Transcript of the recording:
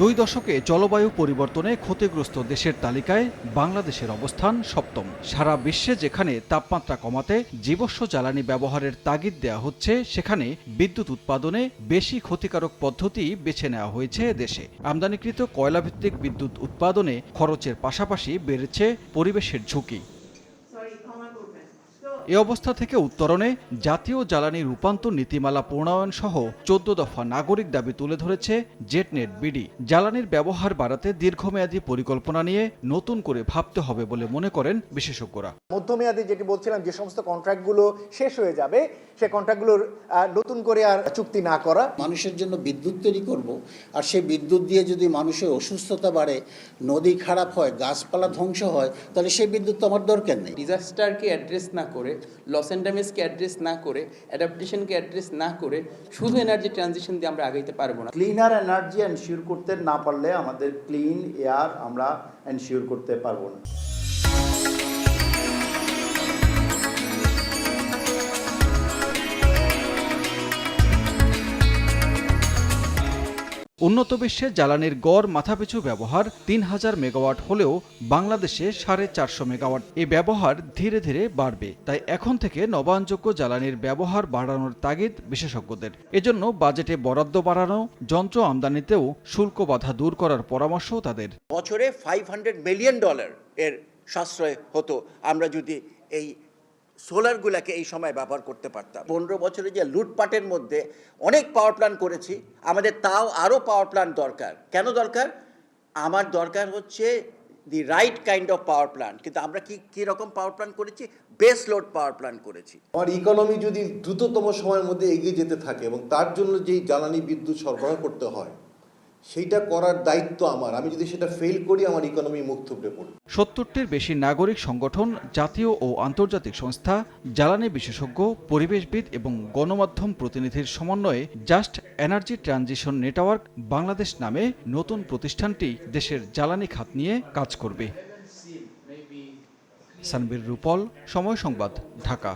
দুই দশকে জলবায়ু পরিবর্তনে ক্ষতিগ্রস্ত দেশের তালিকায় বাংলাদেশের অবস্থান সপ্তম। সারা বিশ্বে যেখানে তাপমাত্রা কমাতে জীবস্ব জ্বালানি ব্যবহারের তাগিদ দেওয়া হচ্ছে, সেখানে বিদ্যুৎ উৎপাদনে বেশি ক্ষতিকারক পদ্ধতি বেছে নেওয়া হয়েছে দেশে। আমদানিকৃত কয়লাভিত্তিক বিদ্যুৎ উৎপাদনে খরচের পাশাপাশি বেড়েছে পরিবেশের ঝুঁকি। এ অবস্থা থেকে উত্তরণে জাতীয় জ্বালানি রূপান্তর নীতিমালা প্রণয়ন সহ চোদ্দ দফা নাগরিক দাবি তুলে ধরেছে জেটনেট বিডি। জ্বালানির ব্যবহার বাড়াতে দীর্ঘমেয়াদী পরিকল্পনা নিয়ে নতুন করে ভাবতে হবে বলে মনে করেন বিশেষজ্ঞরা। মধ্যমেয়াদী যেটি বলছিলাম যে সমস্ত কন্ট্রাক্টগুলো শেষ হয়ে যাবে সে কন্ট্রাক্টগুলোর নতুন করে আর চুক্তি না করা। মানুষের জন্য বিদ্যুৎ তৈরি করব আর সেই বিদ্যুৎ দিয়ে যদি মানুষের অসুস্থতা বাড়ে নদী খারাপ হয় গাছপালা ধ্বংস হয় তাহলে সেই বিদ্যুৎ তো আমার দরকার নেই। ডিজাস্টারকে অ্যাড্রেস না করে লস অ্যান্ড ড্যামেজকে অ্যাড্রেস না করে অ্যাডাপ্টেশনকে অ্যাড্রেস না করে, শুধু এনার্জি ট্রানজিশন দিয়ে আমরা আগাইতে পারব না। ক্লিনার এনার্জি এনশিওর করতে না পারলে আমাদের ক্লিন এয়ার আমরা এনশিওর করতে পারব না। উন্নত বিশ্বে জ্বালানির গড় মাথাপিছু ব্যবহার তিন হাজার মেগাওয়াট হলেও বাংলাদেশে সাড়ে চারশো মেগাওয়াট। এই ব্যবহার ধীরে ধীরে বাড়বে। তাই এখন থেকে নবায়নযোগ্য জ্বালানির ব্যবহার বাড়ানোর তাগিদ বিশেষজ্ঞদের। এজন্য বাজেটে বরাদ্দ বাড়ানো, যন্ত্র আমদানিতেও শুল্ক বাধা দূর করার পরামর্শও তাদের। বছরে ফাইভ হান্ড্রেড মিলিয়ন ডলার এর সাশ্রয় হতো। আমরা যদি এই সোলারগুলোকে এই সময় ব্যবহার করতে পারতাম। পনেরো বছরে যে লুটপাটের মধ্যে অনেক পাওয়ার প্ল্যান্ট করেছি, আমাদের তাও আরও পাওয়ার প্ল্যান্ট দরকার। কেন দরকার? আমার দরকার হচ্ছে the right kind of power plant কিন্তু আমরা কি, কী রকম পাওয়ার প্ল্যান্ট করেছি? বেস লোড পাওয়ার প্ল্যান্ট করেছি। আমার ইকোনমি যদি দ্রুততম সময়ের মধ্যে এগিয়ে যেতে থাকে এবং তার জন্য যেই জ্বালানি বিদ্যুৎ সরবরাহ করতে হয় সেইটা করার দায়িত্ব আমার। আমি যদি সেটা ফেল করি, আমার ইকোনমি মুখ থুবড়ে পড়বে। সত্তরটির বেশি নাগরিক সংগঠন, জাতীয় ও আন্তর্জাতিক সংস্থা, জ্বালানি বিশেষজ্ঞ, পরিবেশবিদ এবং গণমাধ্যম প্রতিনিধির সমন্বয়ে just energy transition network Bangladesh নামে নতুন প্রতিষ্ঠানটি দেশের জ্বালানি খাত নিয়ে কাজ করবে। সানবীর রূপল, সময় সংবাদ, ঢাকা।